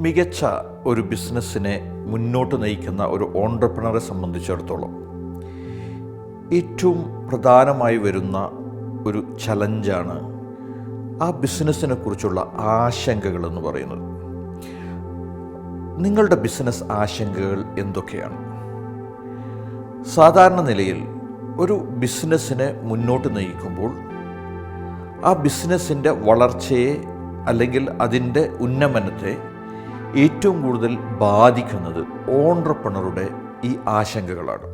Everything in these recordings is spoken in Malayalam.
മികച്ച ഒരു ബിസിനസ്സിനെ മുന്നോട്ട് നയിക്കുന്ന ഒരു ഓണ്ടർപ്രണറെ സംബന്ധിച്ചിടത്തോളം ഏറ്റവും പ്രധാനമായി വരുന്ന ഒരു ചലഞ്ചാണ് ആ ബിസിനസ്സിനെ കുറിച്ചുള്ള ആശങ്കകൾ എന്ന് പറയുന്നത്. നിങ്ങളുടെ ബിസിനസ് ആശങ്കകൾ എന്തൊക്കെയാണ്? സാധാരണ നിലയിൽ ഒരു ബിസിനസ്സിനെ മുന്നോട്ട് നയിക്കുമ്പോൾ ആ ബിസിനസ്സിന്റെ വളർച്ചയെ അല്ലെങ്കിൽ അതിന്റെ ഉന്നമനത്തെ ഏറ്റവും കൂടുതൽ ബാധിക്കുന്നത് ഓൺട്രപ്രണറുടെ ഈ ആശങ്കകളാണ്.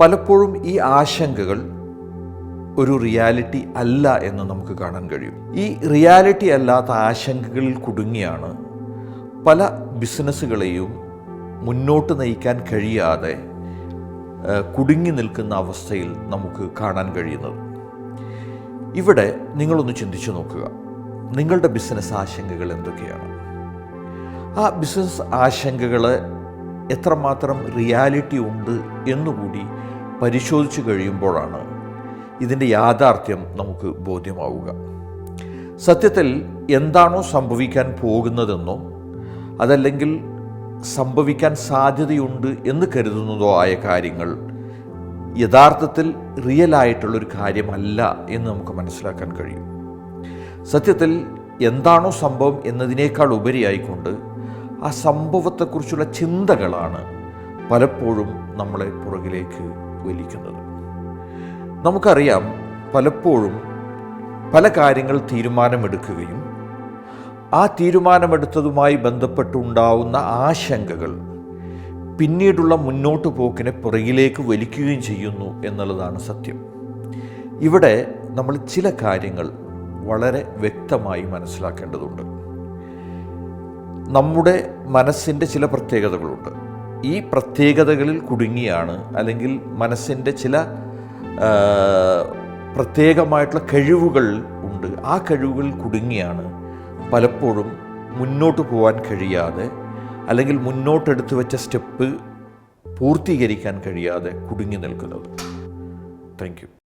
പലപ്പോഴും ഈ ആശങ്കകൾ ഒരു റിയാലിറ്റി അല്ല എന്ന് നമുക്ക് കാണാൻ കഴിയും. ഈ റിയാലിറ്റി അല്ലാത്ത ആശങ്കകളിൽ കുടുങ്ങിയാണ് പല ബിസിനസ്സുകളെയും മുന്നോട്ട് നയിക്കാൻ കഴിയാതെ കുടുങ്ങി നിൽക്കുന്ന അവസ്ഥയിൽ നമുക്ക് കാണാൻ കഴിയുന്നത്. ഇവിടെ നിങ്ങളൊന്ന് ചിന്തിച്ചു നോക്കുക. നിങ്ങളുടെ ബിസിനസ് ആശങ്കകൾ എന്തൊക്കെയാണ്? ആ ബിസിനസ് ആശങ്കകൾ എത്രമാത്രം റിയാലിറ്റി ഉണ്ട് എന്നുകൂടി പരിശോധിച്ചു കഴിയുമ്പോഴാണ് ഇതിന്റെ യാഥാർത്ഥ്യം നമുക്ക് ബോധ്യമാവുക. സത്യത്തിൽ എന്താണോ സംഭവിക്കാൻ പോകുന്നതെന്നോ അതല്ലെങ്കിൽ സംഭവിക്കാൻ സാധ്യതയുണ്ട് എന്ന് കരുതുന്നതോ ആയ കാര്യങ്ങൾ യഥാർത്ഥത്തിൽ റിയൽ ആയിട്ടുള്ളൊരു കാര്യമല്ല എന്ന് നമുക്ക് മനസ്സിലാക്കാൻ കഴിയും. സത്യത്തിൽ എന്താണോ സംഭവം എന്നതിനേക്കാൾ ഉപരിയായിക്കൊണ്ട് ആ സംഭവത്തെക്കുറിച്ചുള്ള ചിന്തകളാണ് പലപ്പോഴും നമ്മളെ പുറകിലേക്ക് വലിക്കുന്നത്. നമുക്കറിയാം പലപ്പോഴും പല കാര്യങ്ങൾ തീരുമാനമെടുക്കുകയും ആ തീരുമാനമെടുത്തതുമായി ബന്ധപ്പെട്ടുണ്ടാവുന്ന ആശങ്കകൾ പിന്നീടുള്ള മുന്നോട്ട് പോക്കിനെ പുറകിലേക്ക് വലിക്കുകയും ചെയ്യുന്നു എന്നുള്ളതാണ് സത്യം. ഇവിടെ നമ്മൾ ചില കാര്യങ്ങൾ വളരെ വ്യക്തമായി മനസ്സിലാക്കേണ്ടതുണ്ട്. നമ്മുടെ മനസ്സിന്റെ ചില പ്രത്യേകതകളുണ്ട്. ഈ പ്രത്യേകതകളിൽ കുടുങ്ങിയാണ് അല്ലെങ്കിൽ മനസ്സിന്റെ ചില പ്രത്യേകമായിട്ടുള്ള കഴിവുകൾ ഉണ്ട്. ആ കഴിവുകളിൽ കുടുങ്ങിയാണ് പലപ്പോഴും മുന്നോട്ട് പോകാൻ കഴിയാതെ അല്ലെങ്കിൽ മുന്നോട്ടെടുത്ത് വെച്ച സ്റ്റെപ്പ് പൂർത്തീകരിക്കാൻ കഴിയാതെ കുടുങ്ങി നിൽക്കുന്നത്. താങ്ക്